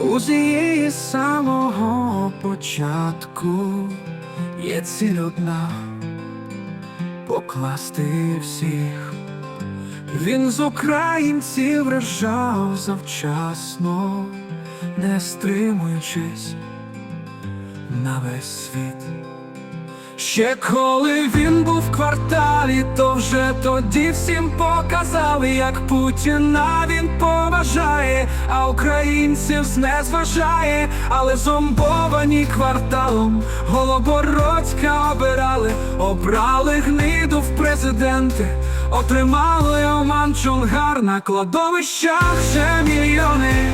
У її самого початку є ціль одна покласти всіх. Він з українців рожав завчасно, не стримуючись на весь світ. Ще коли він був в кварталі, то вже тоді всім показали, як Путіна він поважає, а українців знезважає, але зомбовані кварталом Голобородька обирали, обрали гниду в президенти, отримали Оман Чонгар на кладовищах вже мільйони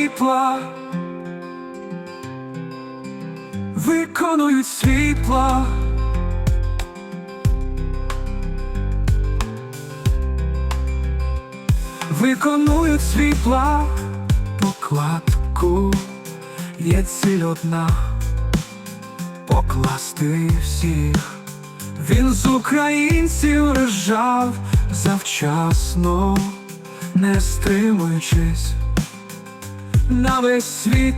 світла, виконують світла. Виконують світла покладку, є ціль одна покласти всіх. Він з українців рожав завчасно, не стримуючись на весь світ.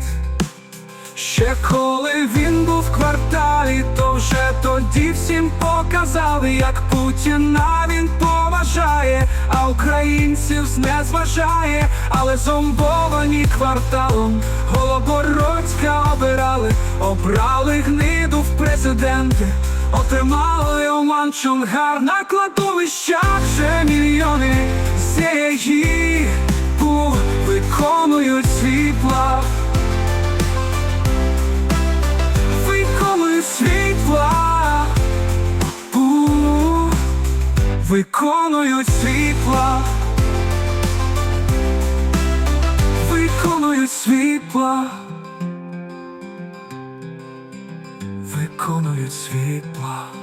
Ще коли він був в кварталі, то вже тоді всім показали, як Путіна він поважає, а українців знезважає, але зомбовані кварталом Голобородька обирали, обрали гниду в президенти, отримали Оман Чонгар. На кладовищах вже мільйони. З її виконують світла, виконують світла, виконують світла.